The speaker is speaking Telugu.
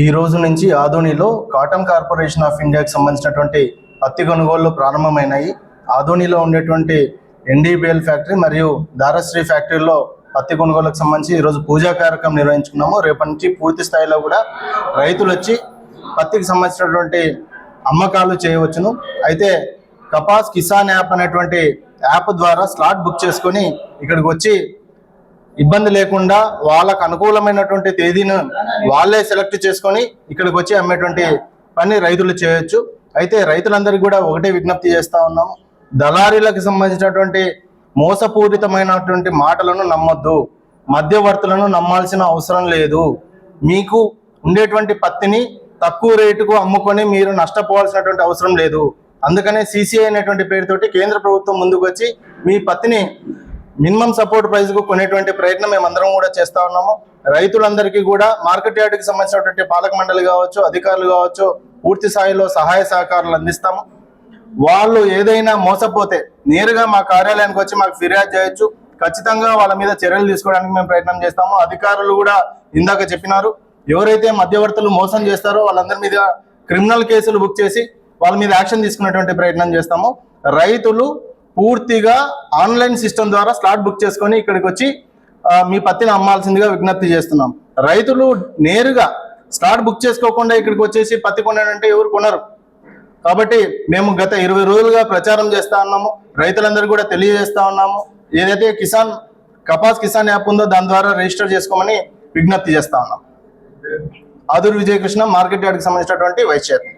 ఈ రోజు నుంచి ఆధోనిలో కాటన్ కార్పొరేషన్ ఆఫ్ ఇండియాకి సంబంధించినటువంటి పత్తి కొనుగోళ్ళు ప్రారంభమైనాయి. ఆధోనిలో ఉండేటువంటి ఎన్డీబిఎల్ ఫ్యాక్టరీ మరియు దారశ్రీ ఫ్యాక్టరీలో పత్తి కొనుగోలుకు సంబంధించి ఈరోజు పూజా కార్యక్రమం నిర్వహించుకున్నాము. రేపటి నుంచి పూర్తి స్థాయిలో కూడా రైతులు వచ్చి పత్తికి సంబంధించినటువంటి అమ్మకాలు చేయవచ్చును. అయితే కపాస్ కిసాన్ యాప్ అనేటువంటి యాప్ ద్వారా స్లాట్ బుక్ చేసుకొని ఇక్కడికి వచ్చి ఇబ్బంది లేకుండా వాళ్ళకు అనుకూలమైనటువంటి తేదీని వాళ్ళే సెలెక్ట్ చేసుకొని ఇక్కడికి వచ్చి అమ్మేటువంటి పని రైతులు చేయొచ్చు. అయితే రైతులందరికీ కూడా ఒకటే విజ్ఞప్తి చేస్తా ఉన్నాము దళారీలకు సంబంధించినటువంటి మోసపూరితమైనటువంటి మాటలను నమ్మొద్దు. మధ్యవర్తులను నమ్మాల్సిన అవసరం లేదు. మీకు ఉండేటువంటి పత్తిని తక్కువ రేటుకు అమ్ముకొని మీరు నష్టపోవాల్సినటువంటి అవసరం లేదు. అందుకనే సిసిఐ అనేటువంటి పేరుతోటి కేంద్ర ప్రభుత్వం ముందుకు వచ్చి మీ పత్తిని మినిమం సపోర్ట్ ప్రైస్కు కొనేటువంటి ప్రయత్నం మేమందరం కూడా చేస్తా ఉన్నాము. రైతులందరికీ కూడా మార్కెట్ యార్డ్కి సంబంధించినటువంటి పాలక మండలి కావచ్చు అధికారులు కావచ్చు పూర్తి స్థాయిలో సహాయ సహకారాలు అందిస్తాము. వాళ్ళు ఏదైనా మోసపోతే నేరుగా మా కార్యాలయానికి వచ్చి మాకు ఫిర్యాదు చేయొచ్చు. ఖచ్చితంగా వాళ్ళ మీద చర్యలు తీసుకోవడానికి మేము ప్రయత్నం చేస్తాము. అధికారులు కూడా ఇందాక చెప్పినారు. ఎవరైతే మధ్యవర్తులు మోసం చేస్తారో వాళ్ళందరి మీద క్రిమినల్ కేసులు బుక్ చేసి వాళ్ళ మీద యాక్షన్ తీసుకునేటువంటి ప్రయత్నం చేస్తాము. రైతులు పూర్తిగా ఆన్లైన్ సిస్టమ్ ద్వారా స్లాట్ బుక్ చేసుకొని ఇక్కడికి వచ్చి మీ పత్తిని అమ్మాల్సిందిగా విజ్ఞప్తి చేస్తున్నాం. రైతులు నేరుగా స్లాట్ బుక్ చేసుకోకుండా ఇక్కడికి వచ్చేసి పత్తి కొనాడంటే ఎవరు కొనరు. కాబట్టి మేము గత ఇరవై రోజులుగా ప్రచారం చేస్తా ఉన్నాము. రైతులందరూ కూడా తెలియజేస్తా ఉన్నాము. ఏదైతే కిసాన్ కపాస్ కిసాన్ యాప్ ఉందో దాని ద్వారా రిజిస్టర్ చేసుకోమని విజ్ఞప్తి చేస్తా ఉన్నాం. ఆదూరు విజయకృష్ణ మార్కెట్ యార్డ్కి సంబంధించినటువంటి వైస్ చైర్మన్.